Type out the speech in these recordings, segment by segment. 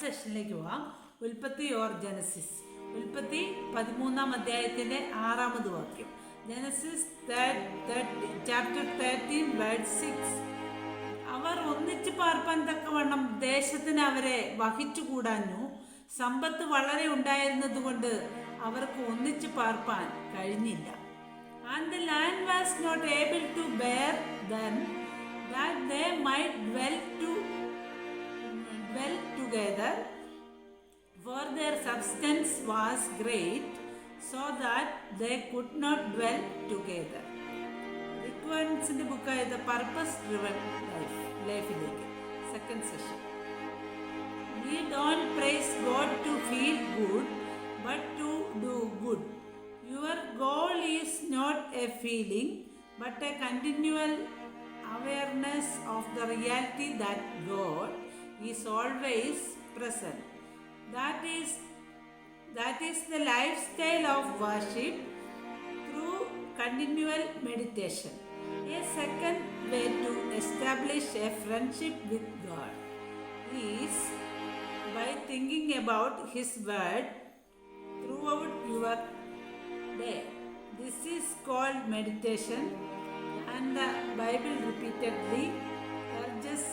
സെഷനിലേക്ക് പോവാം ഉൽപ്പത്തി ഓർ ജനസിസ് ഉൽപ്പത്തി പതിമൂന്നാം അധ്യായത്തിന്റെ ആറാമത് വാക്യം. Genesis chapter thirteen word six അവർ ഒന്നിച്ചു പാർപ്പാൻ തക്കവണ്ണം ദേശത്തിന് അവരെ വഹിച്ചുകൂടാഞ്ഞു. സമ്പത്ത് വളരെ ഉണ്ടായിരുന്നതുകൊണ്ട് അവർക്ക് ഒന്നിച്ചു പാർപ്പാൻ കഴിഞ്ഞില്ല. And the land was not able to bear them that they might dwell to together, for their substance was great, so that they could not dwell together. റിക്വയർമെൻസിൻ്റെ ബുക്കായത് purpose driven life ലൈഫിലേക്ക് second session we don't praise God to feel good but to do good your goal is not a feeling but a continual awareness of the reality that God is always present. That is that is the lifestyle of worship through continual meditation. A second way to establish a friendship with God is by thinking about His Word throughout your day. This is called meditation, and the Bible repeatedly urges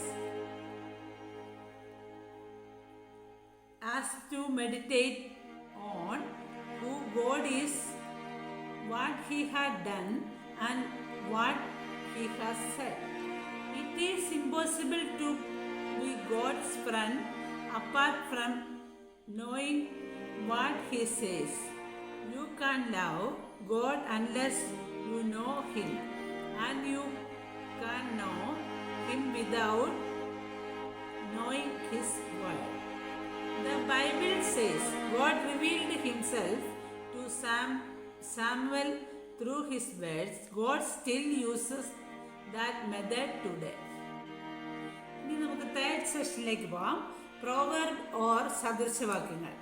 us to meditate on who God is, what He had done, and what He has said. It is impossible to be God's friend apart from knowing what He says. You can't love God unless you know Him, and you can't know Him without knowing His Word. The Bible says God revealed Himself to Sam, Samuel through His words. God still uses that method today. ഇനി നമുക്ക് third സെഷനിലേക്ക് പോവാം. Proverb or സദൃശവാക്യങ്ങൾ.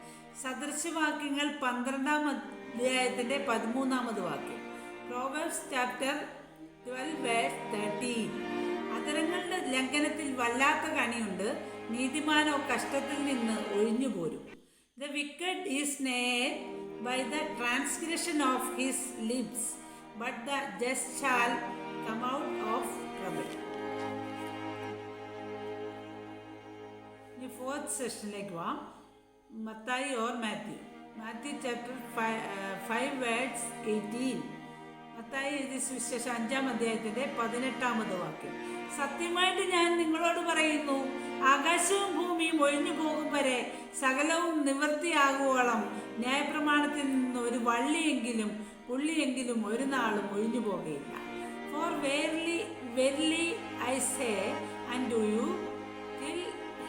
സദൃശവാക്യങ്ങൾ പന്ത്രണ്ടാം അധ്യായത്തിന്റെ പതിമൂന്നാമത് വാക്യം. Proverbs chapter twelve thirteen അതരങ്ങളുടെ ലംഘനത്തിൽ വല്ലാത്ത കണിയുണ്ട് നീതിമാനോ കഷ്ടത്തിൽ നിന്ന് ഒഴിഞ്ഞു പോരും ദ വിക്കഡ് ഈസ് നേ by the transgression of his lips but the just shall come out of trouble ഇനി ഫോർത്ത് സെഷനിലേക്ക് warm Mathai or Matthew. Matthew chapter five words eighteen Mathai എഴുതിയ സുവിശേഷം അഞ്ചാം അധ്യായത്തിന്റെ പതിനെട്ടാമത് വാക്യം. സത്യമായിട്ട് ഞാൻ നിങ്ങളോട് പറയുന്നു ആകാശവും ഭൂമിയും ഒഴിഞ്ഞു പോകും വരെ സകലവും നിവൃത്തിയാകുവോളം ന്യായപ്രമാണത്തിൽ നിന്ന് ഒരു വള്ളിയെങ്കിലും പുള്ളിയെങ്കിലും ഒരു നാളും ഒഴിഞ്ഞു പോകുകയില്ല. For verily verily I say and do you till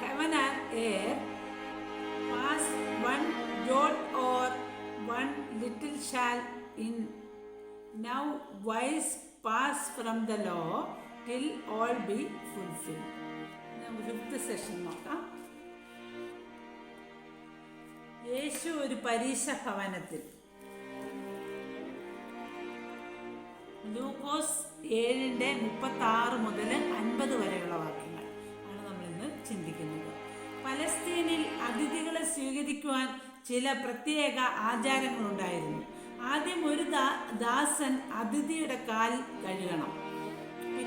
heaven and earth pass one jot or one little shall in. Now wise pass from the law till all be fulfilled. നമുക്ക് ഫിഫ്ത്ത് സെഷൻ നോക്കാം. യേശു ഒരു പരീക്ഷ ഭവനത്തിൽ ലൂക്കോസ് ഏഴിന്റെ മുപ്പത്തി ആറ് മുതൽ അൻപത് വരെയുള്ള വാക്യങ്ങൾ ആണ് നമ്മൾ ഇന്ന് ചിന്തിക്കുന്നത്. പലസ്തീനിൽ അതിഥികളെ സ്വീകരിക്കുവാൻ ചില പ്രത്യേക ആചാരങ്ങളുണ്ടായിരുന്നു. ആദ്യം ഒരു ദാസൻ അതിഥിയുടെ കാൽ കഴുകണം.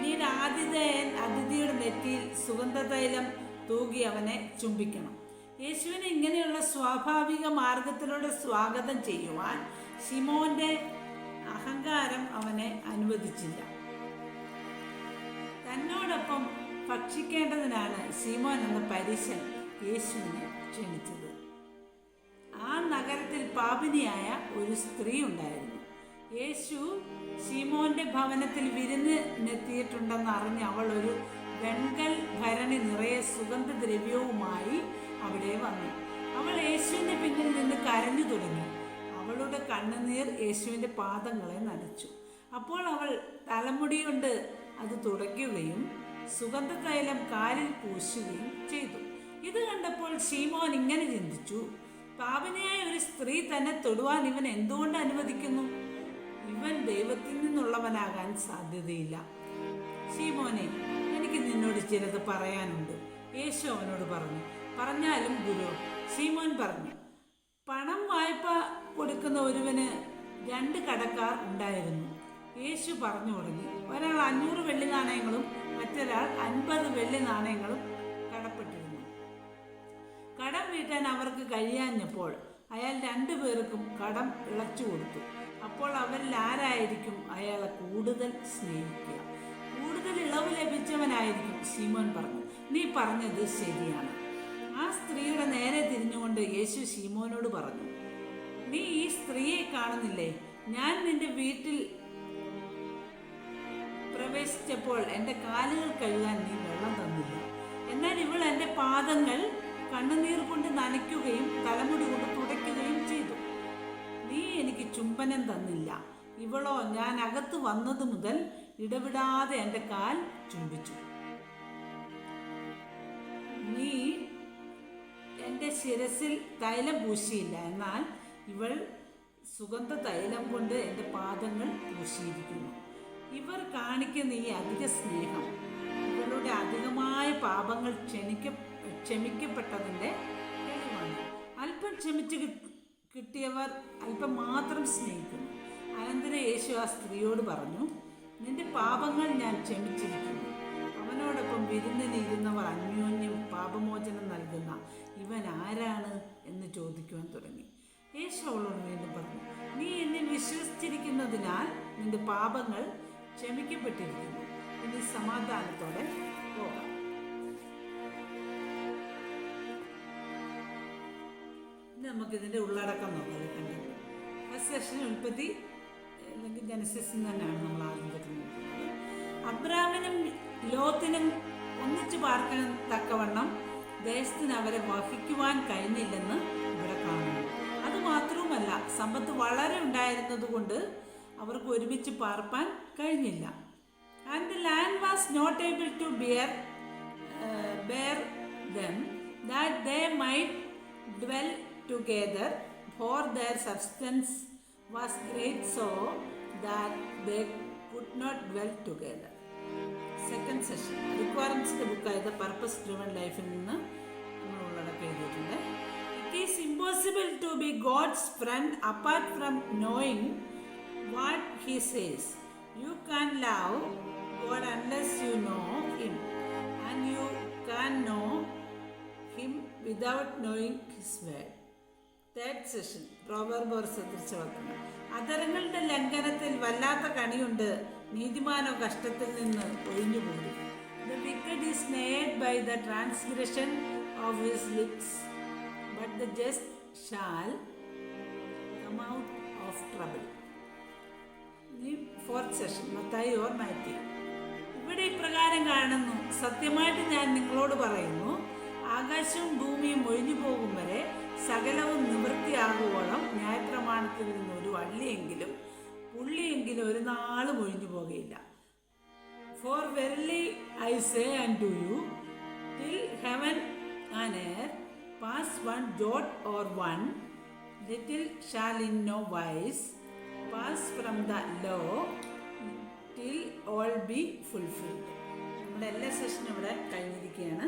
പിന്നീട് ആതിഥേയൻ അതിഥിയുടെ നെറ്റിയിൽ സുഗന്ധതൈലം തൂകി അവനെ ചുംബിക്കണം. യേശുവിനെ ഇങ്ങനെയുള്ള സ്വാഭാവിക മാർഗത്തിലൂടെ സ്വാഗതം ചെയ്യുവാൻ ഷിമോന്റെ അഹങ്കാരം അവനെ അനുവദിച്ചില്ല. തന്നോടൊപ്പം ഭക്ഷിക്കേണ്ടതിനാണ് സീമോൻ എന്ന പരിശൻ യേശുവിനെ ക്ഷണിച്ചത്. ആ നഗരത്തിൽ പാപിനിയായ ഒരു സ്ത്രീ ഉണ്ടായിരുന്നു. യേശു ശിമോന്റെ ഭവനത്തിൽ വിരുന്നിനെത്തിയിട്ടുണ്ടെന്ന് അറിഞ്ഞ് അവൾ ഒരു വെൺകൽ ഭരണി നിറയെ സുഗന്ധദ്രവ്യവുമായി അവിടെ വന്നു. അവൾ യേശുവിന്റെ പിന്നിൽ നിന്ന് കരഞ്ഞു തുടങ്ങി. അവളുടെ കണ്ണുനീർ യേശുവിന്റെ പാദങ്ങളെ നനച്ചു. അപ്പോൾ അവൾ തലമുടി കൊണ്ട് അത് തുടയ്ക്കുകയും സുഗന്ധതൈലം കാലിൽ പൂശുകയും ചെയ്തു. ഇത് കണ്ടപ്പോൾ ഷീമോൻ ഇങ്ങനെ ചിന്തിച്ചു പാപനയായ ഒരു സ്ത്രീ തന്നെ തൊടുവാൻ ഇവൻ എന്തുകൊണ്ട് അനുവദിക്കുന്നു? ഇവൻ ദൈവത്തിൽ നിന്നുള്ളവനാകാൻ സാധ്യതയില്ല. ഷീമോനെ എനിക്ക് നിന്നോട് ചിലത് പറയാനുണ്ട്. യേശു അവനോട് പറഞ്ഞു പറഞ്ഞാലും ഗുരു ഷീമോൻ പറഞ്ഞു പണം വായ്പ കൊടുക്കുന്ന ഒരുവന് രണ്ട് കടക്കാർ ഉണ്ടായിരുന്നു. യേശു പറഞ്ഞു തുടങ്ങി ഒരാൾ അഞ്ഞൂറ് വെള്ളി നാണയങ്ങളും മറ്റൊരാൾ അൻപത് വെള്ളി നാണയങ്ങളും കടപ്പെട്ടിരുന്നു. കടം വീട്ടാൻ അവർക്ക് കഴിയാഞ്ഞപ്പോൾ അയാൾ രണ്ടുപേർക്കും കടം ഇളച്ചു കൊടുത്തു അപ്പോൾ അവരിൽ ആരായിരിക്കും അയാളെ കൂടുതൽ സ്നേഹിക്കുക. കൂടുതൽ ഇളവ് ലഭിച്ചവനായിരിക്കും ശീമോൻ പറഞ്ഞു. നീ പറഞ്ഞത് ശരിയാണ്. ആ സ്ത്രീയുടെ നേരെ തിരിഞ്ഞുകൊണ്ട് യേശു ശീമോനോട് പറഞ്ഞു നീ ഈ സ്ത്രീയെ കാണുന്നില്ലേ? ഞാൻ നിന്റെ വീട്ടിൽ പ്രവേശിച്ചപ്പോൾ എന്റെ കാലുകൾ കഴുകാൻ നീ വെള്ളം തന്നില്ല. എന്നാൽ ഇവൾ എന്റെ പാദങ്ങൾ കണ്ണുനീർ കൊണ്ട് നനയ്ക്കുകയും തലമുടി കൊണ്ട് ചുംബനം തന്നില്ല. ഇവളോ ഞാൻ അകത്ത് വന്നത് മുതൽ ഇടവിടാതെ എന്റെ കാൽ ചുംബിച്ചു. നീ എന്റെ ശിരസിൽ തൈലം പൂശിയില്ല. എന്നാൽ ഇവൾ സുഗന്ധ തൈലം കൊണ്ട് എന്റെ പാദങ്ങൾ പൂശിയിരിക്കുന്നു. ഇവർ കാണിക്കുന്ന ഈ അധിക സ്നേഹം ഇവളുടെ അധികമായ പാപങ്ങൾ ക്ഷണിക്ക ക്ഷമിക്കപ്പെട്ടതിന്റെ തെളിവാണ്. അല്പം ക്ഷമിച്ച് കിട്ടിയവർ അല്പം മാത്രം സ്നേഹിക്കുന്നു. അനന്തര യേശു ആ സ്ത്രീയോട് പറഞ്ഞു നിന്റെ പാപങ്ങൾ ഞാൻ ക്ഷമിച്ചിരിക്കുന്നു. അവനോടൊപ്പം വിരുന്നിലിരുന്നവർ അന്യോന്യം പാപമോചനം നൽകുന്ന ഇവൻ ആരാണ്? എന്ന് ചോദിക്കുവാൻ തുടങ്ങി. യേശു അവളോട് വീണ്ടും പറഞ്ഞു നീ എന്നിൽ വിശ്വസിച്ചിരിക്കുന്നതിനാൽ നിന്റെ പാപങ്ങൾ ക്ഷമിക്കപ്പെട്ടിരിക്കുന്നു. ഇനി സമാധാനത്തോടെ പോകാം. നമുക്കിതിന്റെ ഉള്ളടക്കം നോക്കാം കണ്ടത് ഫസ്റ്റ് സെക്ഷൻ ഉൽപ്പത്തി അല്ലെങ്കിൽ ജനസിസിൽ തന്നെയാണ് നമ്മൾ ആദ്യം കിട്ടുന്നത് അബ്രാമിനും ലോത്തിനും ഒന്നിച്ചു പാർക്കാൻ തക്കവണ്ണം ദേശത്തിന് അവരെ വഹിക്കുവാൻ കഴിഞ്ഞില്ലെന്ന് ഇവിടെ കാണുന്നു. അതുമാത്രവുമല്ല സമ്പത്ത് വളരെ ഉണ്ടായിരുന്നതുകൊണ്ട് അവർക്ക് ഒരുമിച്ച് പാർപ്പാൻ കഴിഞ്ഞില്ല. And the land was not able to bear bear them that they might dwell together for their substance was great so that they could not dwell together second session റിക്വയർമെൻസിൻ്റെ ബുക്കായ the purpose driven ലൈഫിൽ നിന്ന് നമ്മൾ ഉള്ളടക്കം എഴുതിയിട്ടുണ്ട് it is impossible to be God's friend apart from knowing what he says you can love God unless you know him and you can know him without knowing his word Third session Proverbs തിരിച്ചുവക്കുന്നു അതരങ്ങളുടെ ലംഘനത്തിൽ വല്ലാത്ത കണിയുണ്ട്. നീതിമാനോ കഷ്ടത്തിൽ നിന്ന് ഒഴിഞ്ഞുപോകും the wicked is snared by the transgression of his lips but the just shall come out of trouble ഈ fourth session Mathai or Matthew ഇവിടെ ഇപ്രകാരം കാണുന്നു. സത്യമായിട്ട് ഞാൻ നിങ്ങളോട് പറയുന്നു ആകാശവും ഭൂമിയും ഒഴിഞ്ഞു പോകും വരെ സകലവും നിവൃത്തിയാകുവോളം ന്യായപ്രമാണത്തിൽ നിന്ന് ഒരു വള്ളിയെങ്കിലും പുള്ളിയെങ്കിലും ഒരു നാളും ഒഴിഞ്ഞു പോകുകയില്ല. For verily I say and to you till heaven and earth pass one jot or one little shall in no wise pass from the law till all be fulfilled നമ്മുടെ എല്ലാ സെഷനും ഇവിടെ കഴിഞ്ഞിരിക്കുകയാണ്.